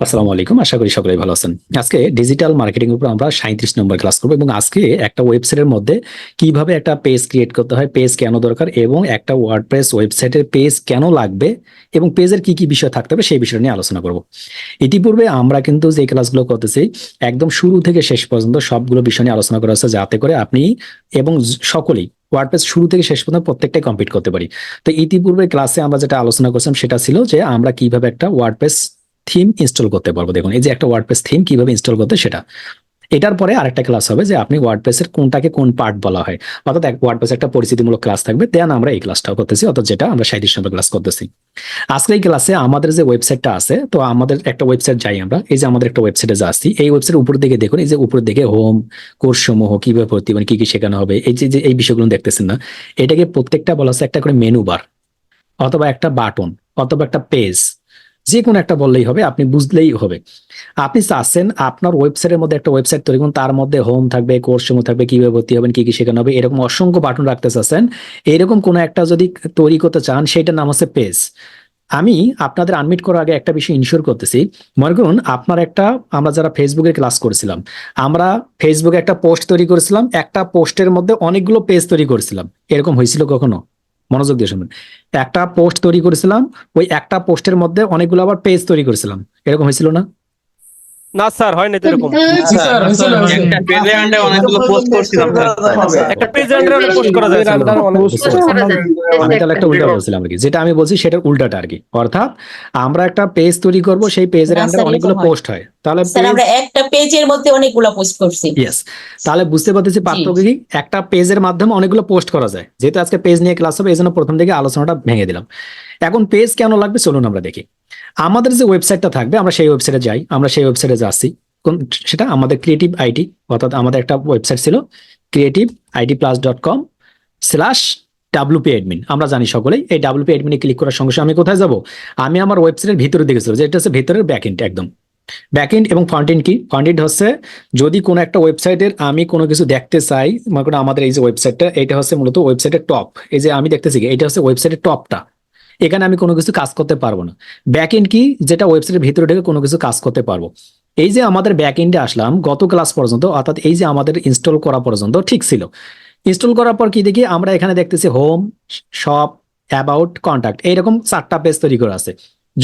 আসসালামু আলাইকুম, আশা করি সকলেই ভালো আছেন। আজকে ডিজিটাল মার্কেটিং উপর আমরা সাঁত্রিশ নম্বর ক্লাস করব এবং আজকে একটা ওয়েবসাইটের মধ্যে কীভাবে একটা পেজ ক্রিয়েট করতে হয় পেজ কেন দরকার এবং একটা ওয়ার্ডপ্রেস ওয়েবসাইটের পেজ কেন লাগবে এবং পেজের কি কি বিষয় থাকতে হবে সেই বিষয় নিয়ে আলোচনা করব। ইতিপূর্বে আমরা কিন্তু যে ক্লাসগুলো করতেছি, একদম শুরু থেকে শেষ পর্যন্ত সবগুলো বিষয় নিয়ে আলোচনা করা হচ্ছে যাতে করে আপনি এবং সকলেই ওয়ার্ডপ্রেস শুরু থেকে শেষ পর্যন্ত প্রত্যেকটাই কমপ্লিট করতে পারি। তো ইতিপূর্বে ক্লাসে আমরা যেটা আলোচনা করছিলাম সেটা ছিল যে আমরা কীভাবে একটা ওয়ার্ডপ্রেস থিম ইনস্টল করতে পারব। দেখুন, এই যে একটা ওয়ার্ডপ্রেস থিম কীভাবে ইনস্টল করতে সেটা। এটার পরে আরেকটা ক্লাস হবে যে আপনি ওয়ার্ডপ্রেসের কোনটাকে কোন পার্ট বলা হয়। অর্থাৎ ওয়ার্ডপ্রেস একটা পরিচিতিমূলক ক্লাস থাকবে দেন আমরা এই ক্লাসটাও করতেছি, অর্থাৎ যেটা আমরা সাঁত্রিশ নম্বর ক্লাস করতেছি। আজকে এই ক্লাসে আমাদের যে ওয়েবসাইটটা আছে, তো আমাদের একটা ওয়েবসাইট যাই আমরা, এই যে আমাদের একটা ওয়েবসাইটে যাচ্ছি এই ওয়েবসাইটের উপর দিকে দেখুন, এই যে উপর দিকে হোম কোর্স সমূহ, কীভাবে ভর্তি মানে কি কি শেখানো হবে, এই যে যে, এই বিষয়গুলো দেখতেছেন না, এটাকে প্রত্যেকটা বলা আছে একটা করে মেনু বার অথবা একটা বাটন অথবা একটা পেজ যে কোনো একটা বললেই হবে, আপনি বুঝলেই হবে। আপনি চাচ্ছেন আপনার ওয়েবসাইটের মধ্যে একটা ওয়েবসাইট তৈরি করুন, তার মধ্যে হোম থাকবে কোর্স সমূহ থাকবে, কীভাবে ভর্তি হবেন, কি কি শেখানো হবে, এরকম অসংখ্য বাটন রাখতে চাচ্ছেন। এরকম কোনো একটা যদি তৈরি করতে চান, সেটার নাম হচ্ছে পেজ আমি আপনাদের আনমিট করার আগে একটা বিষয় ইনশিওর করতেছি। মনে করুন, আপনার একটা, আমরা যারা ফেসবুকে ক্লাস করেছিলাম, আমরা ফেসবুকে একটা পোস্ট তৈরি করেছিলাম, একটা পোস্টের মধ্যে অনেকগুলো পেজ তৈরি করেছিলাম। এরকম হয়েছিল কখনো? মনোযোগ দিয়ে শুনবেন একটা পোস্ট তৈরি করেছিলাম, ওই একটা পোস্টের মধ্যে অনেকগুলো আবার পেজ তৈরি করেছিলাম। এরকম হয়েছিল না? না স্যার হয় না এরকম স্যার, স্যার, একটা পেজে আন্ডে অনেকগুলো পোস্ট করছিলাম একটা পেজ আন্ডারে অনেক পোস্ট করা যায়। আমি তাহলে একটা উল্টা বলছিলাম আর কি। যেটা আমি বলছি সেটার উল্টাটা আর কি। অর্থাৎ আমরা একটা পেজ তৈরি করব সেই পেজের আন্ডারে অনেকগুলো পোস্ট হয়। তাহলে আমরা একটা পেজের মধ্যে অনেকগুলো পোস্ট করছি। ইয়েস তাহলে বুঝতে পারতেছি পার্থক্য কি? একটা পেজের মাধ্যমে অনেকগুলো পোস্ট করা যায়। যেহেতু আজকে পেজ নিয়ে ক্লাস হবে এই জন্য প্রথম থেকে আলোচনাটা ভেঙে দিলাম। এখন পেজ কেন লাগবে? চলুন আমরা দেখি। আমাদের যে ওয়েবসাইটটা থাকবে, আমরা সেই ওয়েবসাইটে যাই, আমরা সেই ওয়েবসাইটে যাচ্ছি। সেটা আমাদের ক্রিয়েটিভ আইটি অর্থাৎ আমাদের একটা ওয়েবসাইট ছিল creative IT plus dot com slash WP admin আমরা জানি সকলেই, এই ডাব্লুপি অ্যাডমিনে ক্লিক করার সঙ্গে আমি কোথায় যাব? আমি আমার ওয়েবসাইটের ভিতরে দিকে চলে যাই। যেটা হচ্ছে ভিতরের ব্যাকএন্ড একদম। ব্যাকএন্ড এবং ফ্রন্টেন্ড কি? ফ্রন্টেন্ড হচ্ছে, যদি কোনো একটা ওয়েবসাইটের আমি কোনো কিছু দেখতে চাই, মনে করুন আমাদের এই যে ওয়েবসাইটটা এটা হচ্ছে মূলত ওয়েবসাইটের টপ এই যে আমি দেখতেছি এটা হচ্ছে ওয়েবসাইটের টপটা এখানে আমি কোনো কিছু কাজ করতে পারব না। ব্যাক এন্ড কি? যেটা ওয়েবসাইটের ভিতরে ঢেকে কোনো কিছু কাজ করতে পারব। এই যে আমাদের ব্যাক এন্ডে আসলাম, গত ক্লাস পর্যন্ত, অর্থাৎ এই যে আমাদের ইনস্টল করা পর্যন্ত ঠিক ছিল। ইনস্টল করার পর কি দেখি? আমরা এখানে দেখতেছি হোম শপ অ্যাবাউট কন্ট্যাক্ট এইরকম চারটা পেজ তৈরি করা আছে।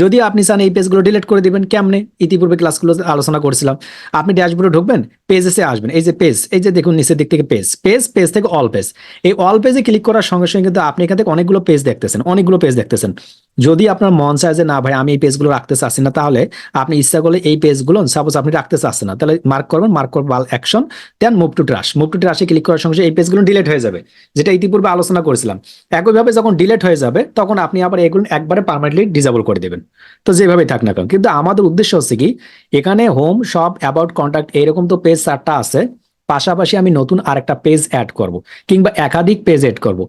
যদি আপনি চান এই পেজগুলো ডিলিট করে দিবেন, কেমনে? ইতিপূর্বে ক্লাসগুলো আলোচনা করেছিলাম। আপনি ড্যাশবোর্ডে ঢুকবেন পেজ এসে আসবেন। এই যে পেজ এই যে দেখুন নিচের দিক থেকে পেজ পেজ পেজ থেকে অল পেজ এই অল পেজে ক্লিক করার সঙ্গে সঙ্গে কিন্তু আপনি এখান থেকে অনেকগুলো পেজ দেখতেছেন, অনেকগুলো পেজ দেখতেছেন। যদি আপনার মন চায় যে, না ভাই, আমি এই পেজগুলো রাখতে চাচ্ছি না, তাহলে আপনি ইচ্ছা করলে এই পেজগুলো সাপোজ আপনি রাখতে চাচ্ছেন না, তাহলে মার্ক করবেন মার্ক করবেন action then move to trash move to ট্রাশে click করার সঙ্গে এই পেজগুলো ডিলিট হয়ে যাবে, যেটা ইতিপূর্বে আলোচনা করেছিলাম। একইভাবে যখন ডিলেট হয়ে যাবে, তখন আপনি আবার এগুলো একবারে পার্মানেন্টলি ডিসেবল করে দেবেন। তো যেভাবেই থাক না কেন, কিন্তু আমাদের উদ্দেশ্য হচ্ছে কি, এখানে হোম শপ অ্যাবাউট কন্ট্যাক্ট এরকম তো পেজ চারটা আছে পাশাপাশি আমি নতুন আরেকটা পেজ অ্যাড করব, কিংবা একাধিক পেজ অ্যাড করব।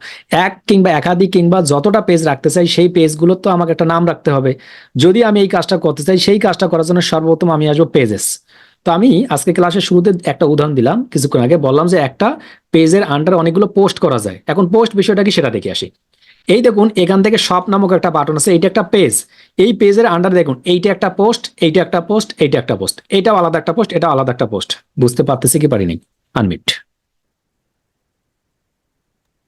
এক কিংবা একাধিক কিংবা যতটা পেজ রাখতে চাই, সেই পেজগুলোর তো আমাকে একটা নাম রাখতে হবে। যদি আমি এই কাজটা করতে চাই, সেই কাজটা করার জন্য সর্বপ্রথম আমি আসব পেজেস তো আমি আজকে ক্লাসের শুরুতে একটা উদাহরণ দিলাম, কিছুক্ষণ আগে বললাম যে একটা পেজের আন্ডারে অনেকগুলো পোস্ট করা যায়। এখন পোস্ট বিষয়টা কি সেটা দেখে আসি। এই দেখুন এখান থেকে শপ নামক একটা বাটন আছে এইটা একটা পেজ এই পেজের আন্ডার দেখুন এইটা একটা পোস্ট এইটা একটা পোস্ট এইটা একটা পোস্ট এটাও আলাদা একটা পোস্ট এটা আলাদা একটা পোস্ট বুঝতে পারতেছি কি পারিনি আনমিট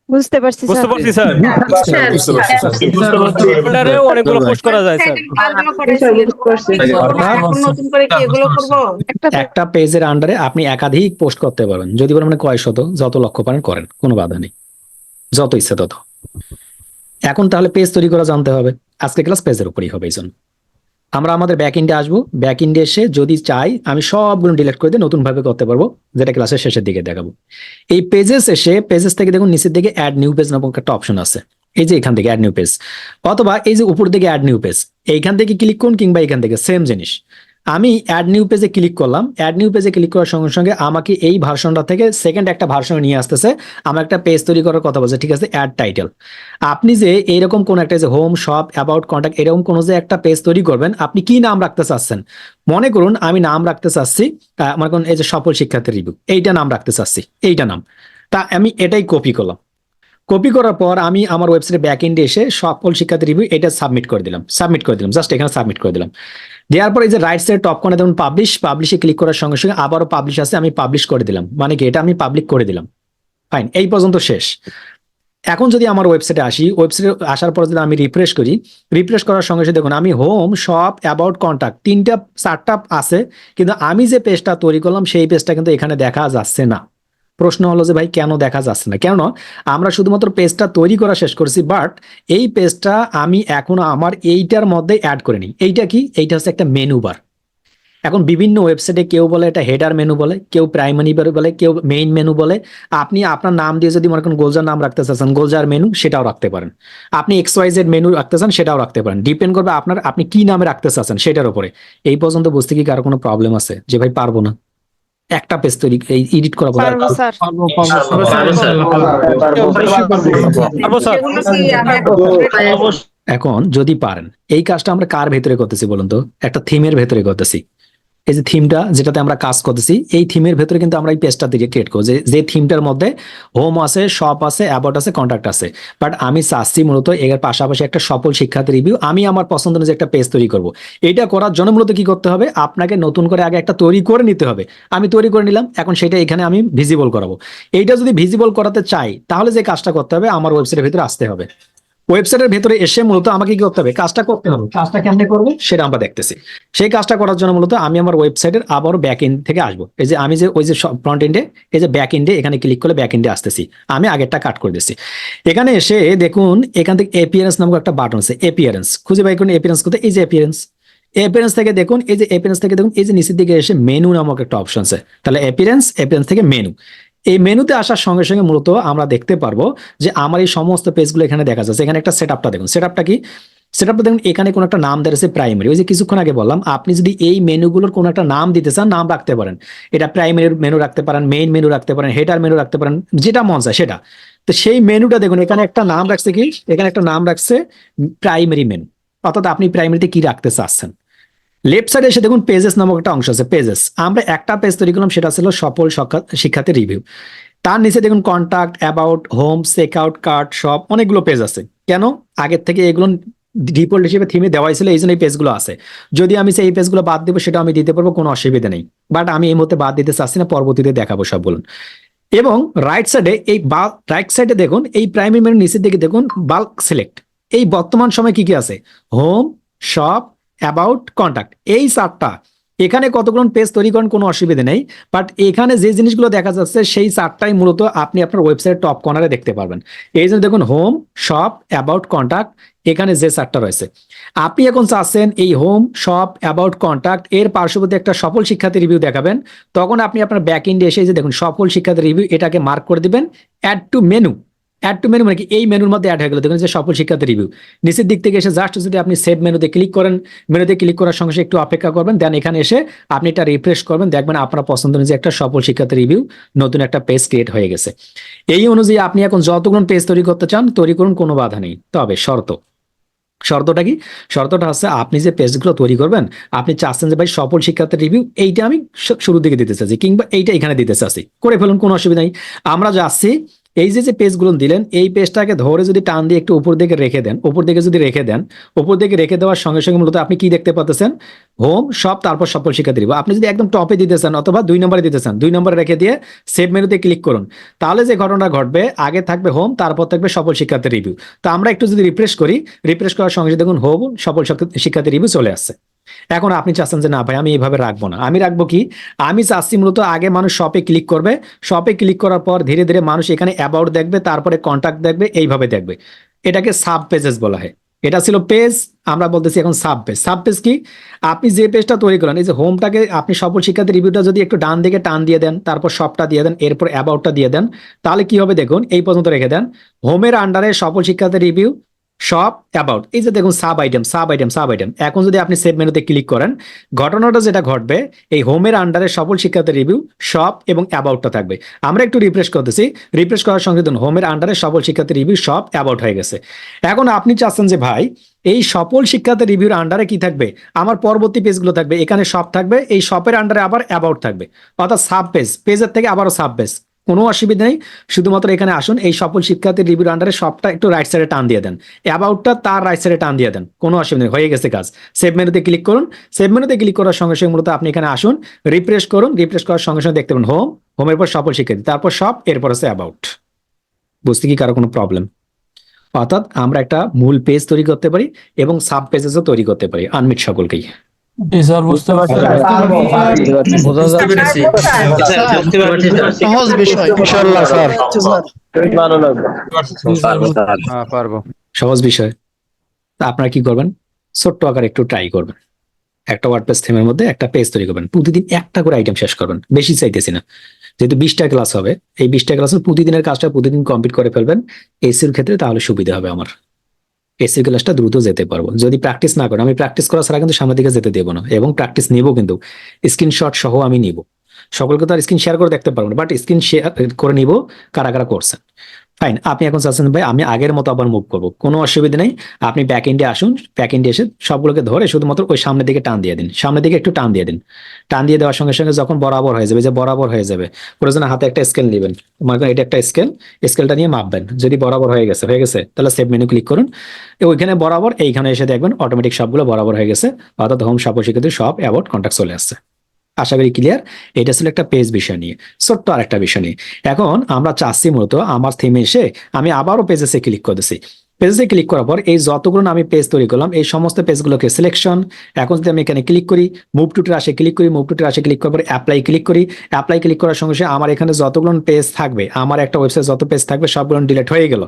বুঝতে পারছি বুঝতে পারছি স্যার আন্ডারেও অনেকগুলো পোস্ট করা যায় স্যার নতুন করে কি এগুলো করব একটা পেজের আন্ডারে আপনি একাধিক পোস্ট করতে পারবেন যদি বলেন মানে কয় শত যত লক্ষ্য পারেন করেন কোনো বাধা নেই যত ইচ্ছে তত এখন তাহলে পেজ তৈরি করা জানতে হবে। আজকে ক্লাস পেজের উপরই হবে এই আমরা আমাদের ব্যাক ইন্ডে আসব। ব্যাক ইন্ডে এসে যদি চাই, আমি সবগুলো ডিলিট করে দিয়ে নতুন ভাবে করতে পারব, যেটা ক্লাসের শেষের দিকে দেখাবো। এই পেজেস এসে পেজেস থেকে দেখুন নিচের দিকে অ্যাড নিউ পেজ নামক একটা অপশন আছে। এই যে এখান থেকে অ্যাড নিউ পেজ অথবা এই যে উপর দিকে অ্যাড নিউ পেজ এইখান থেকে ক্লিক করুন কিংবা এখান থেকে সেম জিনিস। আমি অ্যাড নিউ পেজে ক্লিক করলাম। অ্যাড নিউ পেজে ক্লিক করার সঙ্গে সঙ্গে আমাকে এই ভার্সনটা থেকে সেকেন্ড একটা ভার্সন নিয়ে আসতেছে। আমার একটা পেজ তৈরি করার কথা বলছে, ঠিক আছে অ্যাড টাইটেল আপনি যে এইরকম কোন একটা যে হোম শপ অ্যাবাউট কন্ট্যাক্ট এরকম কোনো যে একটা পেজ তৈরি করবেন, আপনি কি নাম রাখতে চাচ্ছেন? মনে করুন, আমি নাম রাখতে চাচ্ছি মনে করুন এই যে সফল শিক্ষার্থী রিভিউ এইটা নাম রাখতে চাচ্ছি, এইটা নাম। তা আমি এটাই কপি করলাম। কপি করার পর আমি আমার ওয়েবসাইটে ব্যাক এন্ডে এসে সকল শিক্ষার্থী রিভিউ এটা সাবমিট করে দিলাম। সাবমিট করে দিলাম। জাস্ট এখানে সাবমিট করে দিলাম। দেওয়ার পর এই যে রাইট সাইড টপ কর্নার দেখুন পাবলিশ পাবলিশে ক্লিক করার সঙ্গে সঙ্গে আবারও পাবলিশ আছে আমি পাবলিশ করে দিলাম। মানে কি এটা আমি পাবলিক করে দিলাম। ফাইন এই পর্যন্ত শেষ। এখন যদি আমার ওয়েবসাইটে আসি ওয়েবসাইটে আসার পর যদি আমি রিফ্রেশ করি রিফ্রেশ করার সঙ্গে সঙ্গে দেখুন আমি হোম শপ অ্যাবাউট কন্ট্যাক্ট তিনটা, চারটা আছে, কিন্তু আমি যে পেজটা তৈরি করলাম, সেই পেজটা কিন্তু এখানে দেখা যাচ্ছে না। প্রশ্ন হলো যে, ভাই, কেন দেখা যাচ্ছে না? কেন আমরা শুধুমাত্র পেজটা তৈরি করা শেষ করেছি, বাট এই পেজটা আমি এখনও আমার এইটার মধ্যে অ্যাড করে নিই এইটা কি? এইটা হচ্ছে একটা মেনু বার এখন বিভিন্ন ওয়েবসাইটে কেউ বলে এটা হেডার মেনু বলে, কেউ প্রাইমারি বলে, কেউ মেইন মেনু বলে। আপনি আপনার নাম দিয়ে যদি মনে করেন গোলজার নাম রাখতে চাচ্ছেন গোলজার মেনু সেটাও রাখতে পারেন। আপনি এক্স ওয়াই জেড মেনু রাখতে চান, সেটাও রাখতে পারেন। ডিপেন্ড করবে আপনার, আপনি কি নামে রাখতে চাচ্ছেন সেটার উপরে। এই পর্যন্ত বুঝতে কি কারও কোনো প্রবলেম আছে? যে, ভাই, পারব না। একটা পেজ তৈরি এই এডিট করা বলা। পারব স্যার। পারব স্যার সেগুলো কি এখন যদি পারেন এই কাজটা আমরা কার ভেতরে করতেছি বলুন তো? একটা থিমের ভেতরে করতেছি। এই যে থিমটা যেটাতে আমরা কাজ করতেছি, এই থিমের ভেতরে কিন্তু আমরা এই পেজটা দিয়ে ক্রিয়েট করব। যে থিমটার মধ্যে হোম আছে শপ আছে অ্যাবাউট আছে কন্ট্যাক্ট আছে। বাট আমি চাচ্ছি মূলত এর পাশাপাশি একটা সফল শিক্ষার্থী রিভিউ আমি আমার পছন্দ অনুযায়ী একটা পেজ তৈরি করব। এটা করার জন্য মূলত কি করতে হবে? আপনাকে নতুন করে আগে একটা তৈরি করে নিতে হবে। আমি তৈরি করে নিলাম, এখন সেটা এখানে আমি ভিজিবল করাবো। এইটা যদি ভিজিবল করাতে চাই, তাহলে যে কাজটা করতে হবে, আমার ওয়েবসাইটের ভিতরে আসতে হবে। ওয়েবসাইটের ভেতরে এসে মূলত আমাকে কি করতে হবে? কাজটা করতে হবে। কাজটা কেমনে করব? সেটা আমরা দেখতেছি। সেই কাজটা করার জন্য মূলত আমি আমার ওয়েবসাইটের আবার ব্যাক এন্ড থেকে আসব। এই যে আমি যে ওই যে ফ্রন্ট এন্ডে এই যে ব্যাক এন্ডে এখানে ক্লিক করলে ব্যাক এন্ডে আসতেছি। আমি আগেরটা কাট করে দিচ্ছি। এখানে এসে দেখুন, এখান থেকে এপিয়ারেন্স নামক একটা বাটন আছে এপিয়ারেন্স খুঁজে বাই করুন এপিয়ারেন্স কোথায়? এই যে এপিয়ারেন্স এপিয়ারেন্স থেকে দেখুন, এই যে এপিয়ারেন্স থেকে দেখুন, এই যে নিচের দিকে এসে মেনু নামক একটা অপশন আছে। তাহলে এপিয়ারেন্স এপিয়ারেন্স থেকে মেনু এই মেনুতে আসার সঙ্গে সঙ্গে মূলত আমরা দেখতে পারব যে আমার এই সমস্ত পেজগুলো এখানে দেখা যাচ্ছে। এখানে একটা সেট আপটা দেখুন। সেট আপটা কি? সেট আপটা দেখুন, এখানে কোনো একটা নাম দেওয়া আছে প্রাইমারি। ওই যে কিছুক্ষণ আগে বললাম, আপনি যদি এই মেনুগুলোর কোনো একটা নাম দিতে চান, নাম রাখতে পারেন। এটা প্রাইমারি মেনু রাখতে পারেন, মেইন মেনু রাখতে পারেন, হেডার মেনু রাখতে পারেন, যেটা মন চায় সেটা। তো সেই মেনুটা দেখুন, এখানে একটা নাম রাখছে কি? এখানে একটা নাম রাখছে প্রাইমারি মেনু। অর্থাৎ আপনি প্রাইমারিতে কি রাখতে চাচ্ছেন? লেফট সাইডে এসে দেখুন পেজেস নামক একটা অংশ আছে পেজেস আমরা একটা পেজ তৈরি করলাম, সেটা ছিল সফল শিক্ষার্থী রিভিউ তার নিচে দেখুন contact about home check out card সব অনেকগুলো পেজ আছে। কেন? আগের থেকে এগুলো ডিফল্ট হিসেবে থিমে দেওয়াই ছিল, এই জন্য এই পেজগুলো আছে। যদি আমি সেই পেজগুলো বাদ দেবো, সেটা আমি দিতে পারব, কোনো অসুবিধা নেই। বাট আমি এই মুহূর্তে বাদ দিতে চাচ্ছি না, পরবর্তীতে দেখাবো সব বলুন। এবং রাইট সাইডে এই বা রাইট সাইডে দেখুন, এই প্রাইমারি মেনু নিচের দিকে দেখুন বাল্ক সিলেক্ট এই বর্তমান সময় কি কি আছে? হোম শপ অ্যাবাউট কন্টাক্ট এই চারটা। এখানে কতগুলো পেজ তৈরি করেন কোনো অসুবিধা নেই বাট এখানে যে জিনিসগুলো দেখা যাচ্ছে সেই চারটাই মূলত আপনি আপনার ওয়েবসাইট টপ কর্নারে দেখতে পারবেন। এই জন্য দেখুন হোম শপ অ্যাবাউট কন্টাক্ট এখানে যে চারটা রয়েছে। আপনি এখন চাচ্ছেন এই হোম শপ অ্যাবাউট কন্টাক্ট এর পার্শ্ববর্তী একটা সফল শিক্ষার্থী রিভিউ দেখাবেন। তখন আপনি আপনার ব্যাক ইন্ডে এসে যে দেখুন, সফল শিক্ষার্থী রিভিউ এটাকে মার্ক করে দিবেন add to menu add to menu মানে কি? এই মেনুর মধ্যে অ্যাড হয়ে গেল। দেখুন যে সফল শিক্ষার্থী রিভিউ নিচের দিক থেকে এসে জাস্ট যদি আপনি সেভ মেনুতে ক্লিক করেন মেনুতে ক্লিক করার সঙ্গে একটু অপেক্ষা করবেন দেন এখানে এসে আপনি এটা রিফ্রেশ করবেন, দেখবেন আপনার পছন্দ অনুযায়ী একটা সফল শিক্ষার্থী রিভিউ নতুন একটা পেজ ক্রিয়েট হয়ে গেছে। এই অনুযায়ী আপনি এখন যতগুলো পেজ তৈরি করতে চান, তৈরি করুন, কোনো বাধা নেই। তবে শর্ত। শর্তটা কি? শর্তটা হচ্ছে আপনি যে পেজগুলো তৈরি করবেন, আপনি চাচ্ছেন যে ভাই সফল শিক্ষার্থীর রিভিউ এইটা আমি শুরুর দিকে দিতে চাচ্ছি, কিংবা এইটা এখানে দিতে চাচ্ছি। করে ফেলুন, কোনো অসুবিধা নেই। আমরা যাচ্ছি এই যে যে পেজগুলো দিলেন, এই পেজটাকে ধরে যদি টান দিয়ে একটু উপর দিকে রেখে দেন, উপর দিকে যদি রেখে দেন, উপর দিকে রেখে দেওয়ার সঙ্গে সঙ্গে মূলত আপনি কি দেখতে পাচ্ছেন হোম, সব, তারপর সফল শিক্ষার্থী রিভিউ আপনি যদি একদম টপে দিতে চান অথবা দুই নম্বরে দিতে চান, দুই নম্বরে রেখে দিয়ে সেভ মেনুতে ক্লিক করুন, তাহলে যে ঘটনা ঘটবে, আগে থাকবে হোম, তারপর থাকবে সফল শিক্ষার্থী রিভিউ তো আমরা একটু যদি রিফ্রেশ করি রিফ্রেশ করার সঙ্গে দেখুন হোম, সফল শিক্ষা- শিক্ষার্থী রিভিউ চলে আসছে। এখন আপনি চাচ্ছেন যে, না ভাই, আমি এইভাবে রাখব না। আমি রাখব কি? আমি চাচ্ছি মূলত আগে মানুষ শপে ক্লিক করবে। শপে ক্লিক করার পর ধীরে ধীরে মানুষ এখানে অ্যাবাউট দেখবে, তারপরে কন্ট্যাক্ট দেখবে, এইভাবে দেখবে। এটাকে সাব পেজেস বলা হয়। এটা ছিল পেজ আমরা বলতেছি এখন সাব পেজ সাব পেজ কি? আপনি যে পেজটা তৈরি করেন এই যে হোমটাকে আপনি সফল শিক্ষার্থী রিভিউটা যদি একটু ডান দিকে টান দিয়ে দেন, তারপর সবটা দিয়ে দেন, এরপর অ্যাবাউটটা দিয়ে দেন, তাহলে কি হবে দেখুন, এই পর্যন্ত রেখে দেন। হোমের আন্ডারে সফল শিক্ষার্থী রিভিউ সব অ্যাবাউট এই যে দেখুন sub item sub item sub item এখন যদি আপনি সেভ মেনুতে ক্লিক করেন, ঘটনাটা যেটা ঘটবে, এই হোমের আন্ডারে সফল শিক্ষার্থী রিভিউ সব এবং অ্যাবাউটটা থাকবে। আমরা একটু রিফ্রেশ করতেছি। রিফ্রেশ করার সঙ্গে দেখুন হোমের আন্ডারে সফল শিক্ষার্থী রিভিউ সব অ্যাবাউট হয়ে গেছে। এখন আপনি চাচ্ছেন যে, ভাই, এই সফল শিক্ষার্থী রিভিউর আন্ডারে কি থাকবে? আমার পরবর্তী পেজগুলো থাকবে, এখানে সব থাকবে, এই শপের আন্ডারে আবার অ্যাবাউট থাকবে। অর্থাৎ সাব পেজ পেজের থেকে আবারও সাব পেজ কোনো অসুবিধা নেই। শুধুমাত্র এখানে আসুন, এই সফল শিক্ষার্থী রিভিউর আন্ডারে সবটা একটু রাইট সাইডে টান দিয়ে দেন। অ্যাবাউটটা তার রাইট সাইডে টান দিয়ে দেন, কোনো অসুবিধা নেই, হয়ে গেছে কাজ। সেভ মেনুতে ক্লিক করুন সেভ মেনুতে ক্লিক করার সঙ্গে সঙ্গে মূলত আপনি এখানে আসুন রিফ্রেশ করুন রিফ্রেশ করার সঙ্গে সঙ্গে দেখতে পাবেন হোম হোমের পর সফল শিক্ষার্থী, তারপর সব, এরপর হচ্ছে অ্যাবাউট বুঝতে কি কারও কোনো প্রবলেম অর্থাৎ আমরা একটা মূল পেজ তৈরি করতে পারি এবং সাব পেজেসও তৈরি করতে পারি আনমিট সকলকেই। স্যার বুঝতে পারছি বুঝতে পেরেছি স্যার, বুঝতে পারছি স্যার। সহজ বিষয় ইনশাআল্লাহ স্যার। হ্যাঁ পারব। সহজ বিষয়। তা আপনারা কি করবেন? ছোট্ট আকার একটু ট্রাই করবেন। একটা ওয়ার্ডপ্রেস থিমের মধ্যে একটা পেজ তৈরি করবেন। প্রতিদিন একটা করে আইটেম শেষ করবেন। বেশি চাইতেছি না। যেহেতু বিশটা ক্লাস হবে এই বিশটা ক্লাসের প্রতিদিনের কাজটা প্রতিদিন কমপ্লিট করে ফেলবেন। এসির ক্ষেত্রে তাহলে সুবিধা হবে আমার। এসির ক্লাসটা দ্রুত যেতে পারব। যদি প্র্যাকটিস না করো আমি প্র্যাকটিস করা ছাড়া কিন্তু সামনের দিকে যেতে দেবো না। এবং প্র্যাকটিস নিবো কিন্তু। স্ক্রিনশট সহ আমি নিব। সকলকে তো আর স্ক্রিন শেয়ার করে দেখতে পারব না বাট স্ক্রিন শেয়ার করে নিব কারা কারা করছেন। ফাইন আপনি এখন চাচ্ছেন ভাই, আমি আগের মতো আবার মুভ করব। কোনো অসুবিধা নেই, আপনি ব্যাক এন্ডে আসুন ব্যাক এন্ডে এসে সবগুলোকে ধরে শুধুমাত্র ওই সামনের দিকে টান দিয়ে দিন। সামনের দিকে একটু টান দিয়ে দিন। টান দিয়ে দেওয়ার সঙ্গে সঙ্গে যখন বরাবর হয়ে যাবে, যে বরাবর হয়ে যাবে, প্রয়োজনে হাতে একটা স্কেল নেবেন। মনে করেন এটা একটা স্কেল স্কেলটা নিয়ে মাপবেন। যদি বরাবর হয়ে গেছে হয়ে গেছে, তাহলে সেভ মেনু ক্লিক করুন। ওইখানে বরাবর, এইখানে এসে দেখবেন অটোমেটিক সবগুলো বরাবর হয়ে গেছে, অর্থাৎ হোম সাপোজ শিক্ষার্থী সব অ্যাবাউট কন্ট্যাক্ট চলে আসছে। আশা করি ক্লিয়ার এটা ছিল একটা পেজ বিষয় নিয়ে, ছোট্ট আরেকটা বিষয় নিয়ে। এখন আমরা চাচ্ছি মূলত আমার থিমে এসে আমি আবারও পেজেসে ক্লিক করেছি পেজে ক্লিক করার পর এই যতগুলো আমি পেজ তৈরি করলাম এই সমস্ত পেজগুলোকে সিলেকশন এখন যদি আমি এখানে ক্লিক করি মুভ টু আসে ক্লিক করি মুভ টু আসে ক্লিক করার পর অ্যাপ্লাই ক্লিক করি অ্যাপ্লাই ক্লিক করার সঙ্গে সঙ্গে আমার এখানে যতগুলো পেজ থাকবে আমার একটা ওয়েবসাইট যত পেজ থাকবে সবগুলো ডিলিট হয়ে গেল।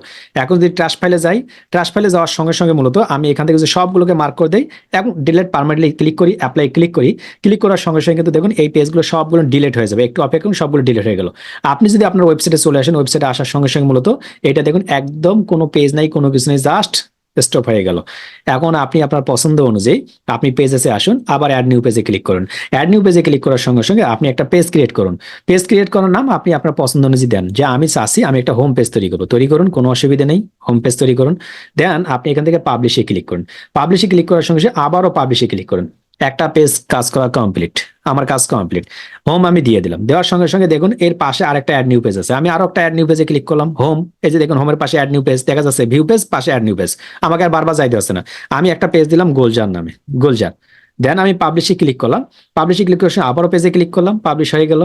এখন যদি ট্রাশ ফাইলে যাই ট্রাশ ফাইলে যাওয়ার সঙ্গে সঙ্গে মূলত আমি এখান থেকে যে সবগুলোকে মার্ক করে দিই এবং ডিলেট পারমানেন্টলি ক্লিক করি অ্যাপ্লাই ক্লিক করি ক্লিক করার সঙ্গে সঙ্গে কিন্তু দেখুন এই পেজগুলো সবগুলো ডিলিট হয়ে যাবে। একটু অপেক্ষা করুন, সবগুলো ডিলিট হয়ে গেল। আপনি যদি আপনার ওয়েবসাইটে চলে আসেন ওয়েবসাইটে আসার সঙ্গে সঙ্গে মূলত এটা দেখুন একদম কোনো পেজ নাই কোনো নেই জাস্ট স্টপ হয়ে গেল। এখন আপনি আপনার পছন্দ অনুযায়ী আপনি পেজেসে আসুন, আবার অ্যাড নিউ পেজে ক্লিক করুন। অ্যাড নিউ পেজে ক্লিক করার সঙ্গে সঙ্গে আপনি একটা পেজ ক্রিয়েট করুন। পেজ ক্রিয়েট করার নাম আপনি আপনার পছন্দ অনুযায়ী দেন। যে আমি চাষি আমি একটা হোম পেজ তৈরি করব। তৈরি করুন, কোনো অসুবিধা নেই হোম পেজ তৈরি করুন। দেন আপনি এখান থেকে পাবলিশে ক্লিক করুন। পাবলিশে ক্লিক করার সঙ্গে সঙ্গে আবারও পাবলিশে ক্লিক করুন। একটা পেজ কাজ করা কমপ্লিট আমার কাজ কমপ্লিট হোম আমি দিয়ে দিলাম। দেওয়ার সঙ্গে সঙ্গে দেখুন, এর পাশে আরেকটা অ্যাড নিউ পেজ আছে। আমি আরও একটা অ্যাড নিউ পেজে ক্লিক করলাম হোম এই যে দেখুন হোমের পাশে অ্যাড নিউ পেজ দেখা যাচ্ছে ভিউ পেজ পাশে অ্যাড নিউ পেজ আমাকে আর বারবার যাইতে হচ্ছে না। আমি একটা পেজ দিলাম গোলজার নামে গোলজার দেন আমি পাবলিশে ক্লিক করলাম। পাবলিশে ক্লিক করার সময় আবারও পেজে ক্লিক করলাম পাবলিশ হয়ে গেল।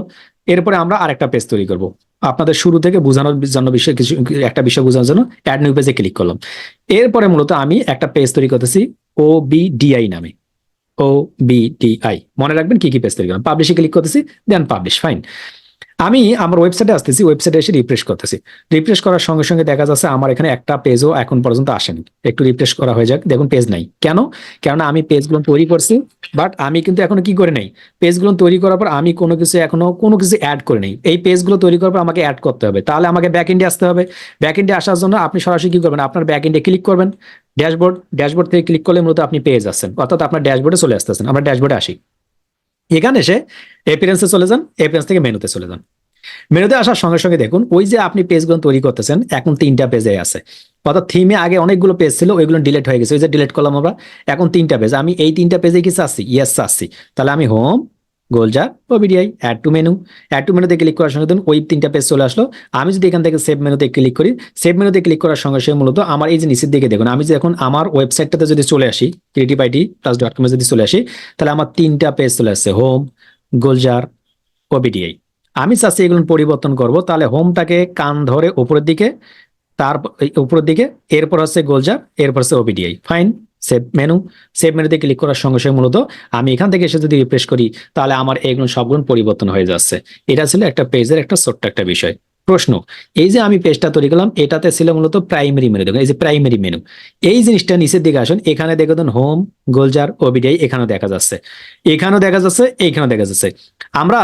এরপরে আমরা আরেকটা পেজ তৈরি করব। আপনাদের শুরু থেকে বোঝানোর জন্য বিষয় কিছু, একটা বিষয় বোঝানোর জন্য অ্যাড নিউ পেজে ক্লিক করলাম। এরপরে মূলত আমি একটা পেজ তৈরি করতেছি ও বি ডিআই নামে। ও বি ডি আই মনে রাখবেন কি কি পেজ তৈরি করলাম পাবলিশে ক্লিক করতেছি দেন পাবলিশ ফাইন আমি আমার ওয়েবসাইটে আসতেছি ওয়েবসাইটে এসে রিফ্রেশ করতেছি। রিফ্রেশ করার সঙ্গে সঙ্গে দেখা যাচ্ছে আমার এখানে একটা পেজও এখন পর্যন্ত আসেনি। একটু রিফ্রেশ করা হয়ে যাক, দেখুন পেজ নাই। কেন? কেননা আমি পেজগুলো তৈরি করছি বাট আমি কিন্তু এখনও কি করে নাই? পেজগুলো তৈরি করার পর আমি কোনো কিছু এখনও, কোনো কিছু অ্যাড করে নেই। এই পেজগুলো তৈরি করার পর আমাকে অ্যাড করতে হবে। তাহলে আমাকে ব্যাক এন্ডে আসতে হবে। ব্যাক এন্ডে আসার জন্য আপনি সরাসরি কি করবেন? আপনার ব্যাক এন্ডে ক্লিক করবেন। ড্যাশবোর্ড ড্যাশবোর্ড থেকে ক্লিক করলে মূলত আপনি পেয়ে আসছেন অর্থাৎ আপনার ড্যাশবোর্ডে চলে আসতেছেন। আমরা ড্যাশবোর্ডে আসি। এখানে এসে এপিরেন্সে চলে যান এপিরেন্স থেকে মেনুতে চলে যান। মেনুতে আসার সঙ্গে সঙ্গে দেখুন, ওই যে আপনি পেজগুলো তৈরি করতেছেন, এখন তিনটা পেজে আছে। অর্থাৎ থিমে আগে অনেকগুলো পেজ ছিল, ওইগুলো ডিলেট হয়ে গেছে। ওই যে ডিলিট করলাম আমরা, এখন তিনটা পেজ আমি এই তিনটা পেজে কি চাচ্ছি? ইয়েস চাচ্ছি। তাহলে আমি home Gulzar OBDI add to menu add to মেনুতে ক্লিক করার সঙ্গে ওই তিনটা পেজ চলে আসলো। আমি যদি এখান থেকে সেভ মেনুতে ক্লিক করি সেভ মেনুতে ক্লিক করার সঙ্গে সঙ্গে মূলত আমার এই যে নিচের দিকে দেখুন, আমি যদি এখন আমার ওয়েবসাইটটাতে যদি চলে আসি ক্রিয়েটিভ আইটি প্লাস ডট কমে যদি চলে আসি, তাহলে আমার তিনটা পেজ চলে আসছে হোম গোলজার ওবিডিআই আমি চাচ্ছি এগুলো পরিবর্তন করব, তাহলে হোমটাকে কান ধরে উপরের দিকে তার উপরের দিকে, এরপর হচ্ছে গোলজার এরপর হচ্ছে OBDI fine save menu save মেনুতে ক্লিক করার সঙ্গে সঙ্গে মূলত আমি এখান থেকে এসে যদি রিফ্রেশ করি, তাহলে আমার এগুলো সবগুলো পরিবর্তন হয়ে যাচ্ছে। এটা ছিল একটা পেজের একটা ছোট্ট একটা বিষয়। প্রশ্ন, এই যে আমি পেজটা তৈরি করলাম, এটাতে ছিল মূলত প্রাইমারি মেনু দেখুন, এই যে প্রাইমারি মেনু এই জিনিসটা নিচের দিকে আসুন, এখানে দেখুন হোম গোলজার ওবিডিআই এখানেও দেখা যাচ্ছে। এখানেও দেখা যাচ্ছে, এইখানেও দেখা যাচ্ছে। আমরা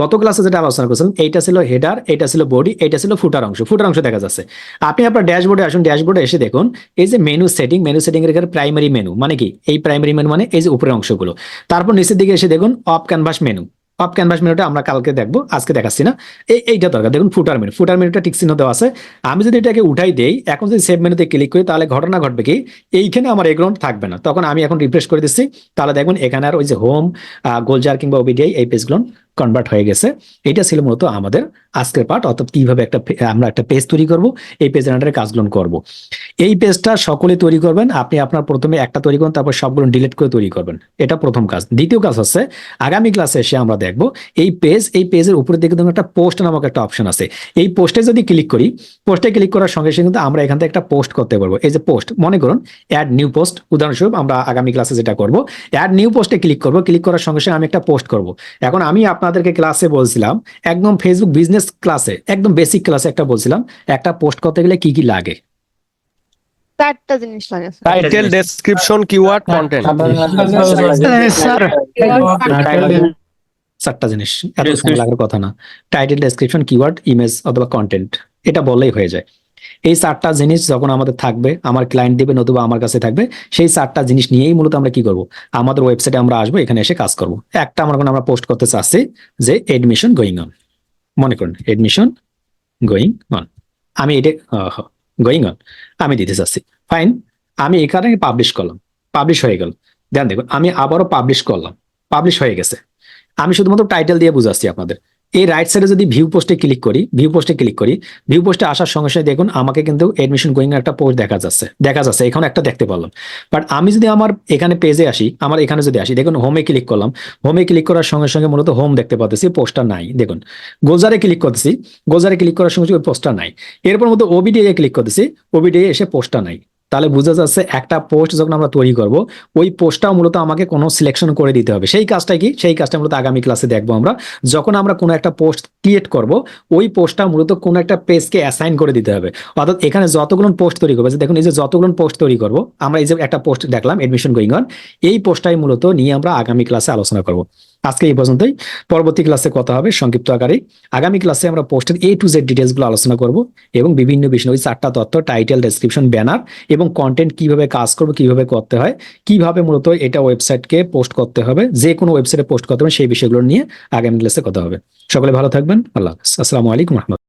গত ক্লাসে যেটা আলোচনা করছিলাম, এইটা ছিল হেডার এটা ছিল বডি এটা ছিল ফুটার অংশ ফুটার অংশ দেখা যাচ্ছে। আপনি আপনার ড্যাশবোর্ডে আসুন ড্যাশবোর্ডে এসে দেখুন, এই যে মেনু সেটিং মেনু সেটিং এর এখানে প্রাইমারি মেনু মানে কি? এই প্রাইমারি মেনু মানে এই যে উপরের অংশগুলো। তারপর নিচের দিকে এসে দেখুন off canvas menu off canvas মেনুটা আমরা কালকে দেখব, আজকে দেখাচ্ছি না। এই, এইটা দরকার। দেখুন ফুটার মেনু ফুটার মেনুটা টিক চিহ্ন দেওয়া আছে। আমি যদি এটাকে উঠাই দেই, এখন যদি সেভ মেনুতে ক্লিক করি, তাহলে ঘটনা ঘটবে কি? এইখানে আমার এগ্রাউন্ড থাকবে না। তখন আমি এখন রিফ্রেশ করে দিচ্ছি। তাহলে দেখুন, এখানে আর ওই যে হোম গোলজার কিংবা ওবিডিআই এই পেজগুলো কনভার্ট হয়ে গেছে। এটা ছিল মূলত আমাদের আজকের পার্ট অর্থাৎ কীভাবে একটা আমরা একটা পেজ তৈরি করব, এই পেজের আন্ডারে কাজগুলো করব। এই পেজটা সকলে তৈরি করবেন, আপনি আপনার প্রথমে একটা তৈরি করুন, তারপর সবগুলো ডিলিট করে তৈরি করবেন। এটা প্রথম কাজ। দ্বিতীয় কাজ হচ্ছে, আগামী ক্লাসে এসে আমরা দেখব, এই পেজ এই পেজের উপরে দেখে দেখুন একটা পোস্ট নামক একটা অপশন আছে। এই পোস্টে যদি ক্লিক করি পোস্টে ক্লিক করার সঙ্গে সঙ্গে কিন্তু আমরা এখান থেকে একটা পোস্ট করতে পারব। এই যে পোস্ট মনে করুন অ্যাড নিউ পোস্ট উদাহরণস্বরূপ আমরা আগামী ক্লাসে যেটা করব অ্যাড নিউ পোস্টে ক্লিক করব। ক্লিক করার সঙ্গে সঙ্গে আমি একটা পোস্ট করব। এখন আমি আপনাদেরকে ক্লাসে বলছিলাম একদম ফেসবুক বিজনেস ক্লাসে একদম বেসিক ক্লাসে একটা বলছিলাম একটা পোস্ট করতে গেলে কি কি লাগে চারটা জিনিস লাগে টাইটেল ডেসক্রিপশন কিওয়ার্ড কন্টেন্ট চারটা জিনিস এত লাগার কথা না টাইটেল ডেসক্রিপশন কিওয়ার্ড ইমেজ অথবা কন্টেন্ট এটা বললেই হয়ে যায় এই চারটা জিনিস যখন আমাদের থাকবে, আমার ক্লায়েন্ট দেবে নতুবা আমার কাছে থাকবে, সেই চারটা জিনিস নিয়েই মূলত আমরা কি করব? আমাদের ওয়েবসাইটে আমরা আসব, এখানে এসে কাজ করব। একটা আমরা আমরা পোস্ট করতে চাচ্ছি যে এডমিশন গোয়িং অন মনে করুন এডমিশন গোয়িং অন আমি এটা গোয়িং অন আমি দিতে চাচ্ছি। ফাইন আমি এখানে পাবলিশ করলাম পাবলিশ হয়ে গেল। দেখুন, আমি আবারও পাবলিশ করলাম পাবলিশ হয়ে গেছে। আমি শুধুমাত্র টাইটেল দিয়ে বুঝাচ্ছি আপনাদের। এই রাইট সাইডে যদি ভিউ পোস্টে ক্লিক করি ভিউ পোস্টে ক্লিক করি ভিউ পোস্টে আসার সঙ্গে সঙ্গে দেখুন আমাকে কিন্তু এডমিশন গোয়িং একটা পোস্ট দেখা যাচ্ছে দেখা যাচ্ছে এখানে একটা দেখতে পারলাম। বাট আমি যদি আমার এখানে পেজে আসি, আমার এখানে যদি আসি, দেখুন হোমে ক্লিক করলাম হোমে ক্লিক করার সঙ্গে সঙ্গে মূলত হোম দেখতে পাচ্ছি পোস্টটা নাই, দেখুন। গোজারে ক্লিক করতেছি গোজারে ক্লিক করার সঙ্গে সঙ্গে পোস্টটা নাই। এরপর মতো ওবিডিএ ক্লিক করতেছি ওবিডিএ এসে পোস্টটা নাই। তাহলে বোঝা যাচ্ছে একটা পোস্ট যখন আমরা তৈরি করব, ওই পোস্টটা মূলত আমাকে কোনো সিলেকশন করে দিতে হবে। সেই কাজটা কি? সেই কাজটা মূলত আগামী ক্লাসে দেখব আমরা। যখন আমরা কোনো একটা পোস্ট ক্রিয়েট করব, ওই পোস্টটা মূলত কোনো একটা পেজকে অ্যাসাইন করে দিতে হবে। অর্থাৎ এখানে যতগুলো পোস্ট তৈরি করব, দেখুন এই যে যতগুলো পোস্ট তৈরি করব, আমরা এই যে একটা পোস্ট দেখলাম এডমিশন গোয়িং অন এই পোস্টটাই মূলত নিয়ে আমরা আগামী ক্লাসে আলোচনা করব। আজকে এই পর্যন্তই। পরবর্তী ক্লাসে কথা হবে, সংক্ষিপ্ত আকারে। আগামী ক্লাসে আমরা পোস্টের এ টু জেড ডিটেলসগুলো আলোচনা করব এবং বিভিন্ন বিষয় ওই চারটা তথ্য টাইটেল ডেসক্রিপশন ব্যানার এবং কন্টেন্ট কীভাবে কাজ করব, কীভাবে করতে হয়, কীভাবে মূলত এটা ওয়েবসাইটকে পোস্ট করতে হবে, যে কোনো ওয়েবসাইটে পোস্ট করতে হবে, সেই বিষয়গুলো নিয়ে আগামী ক্লাসে কথা হবে। সকলে ভালো থাকবেন। আল্লাহ হাফিজ। আসসালামু আলাইকুম রহমতুল্লাহ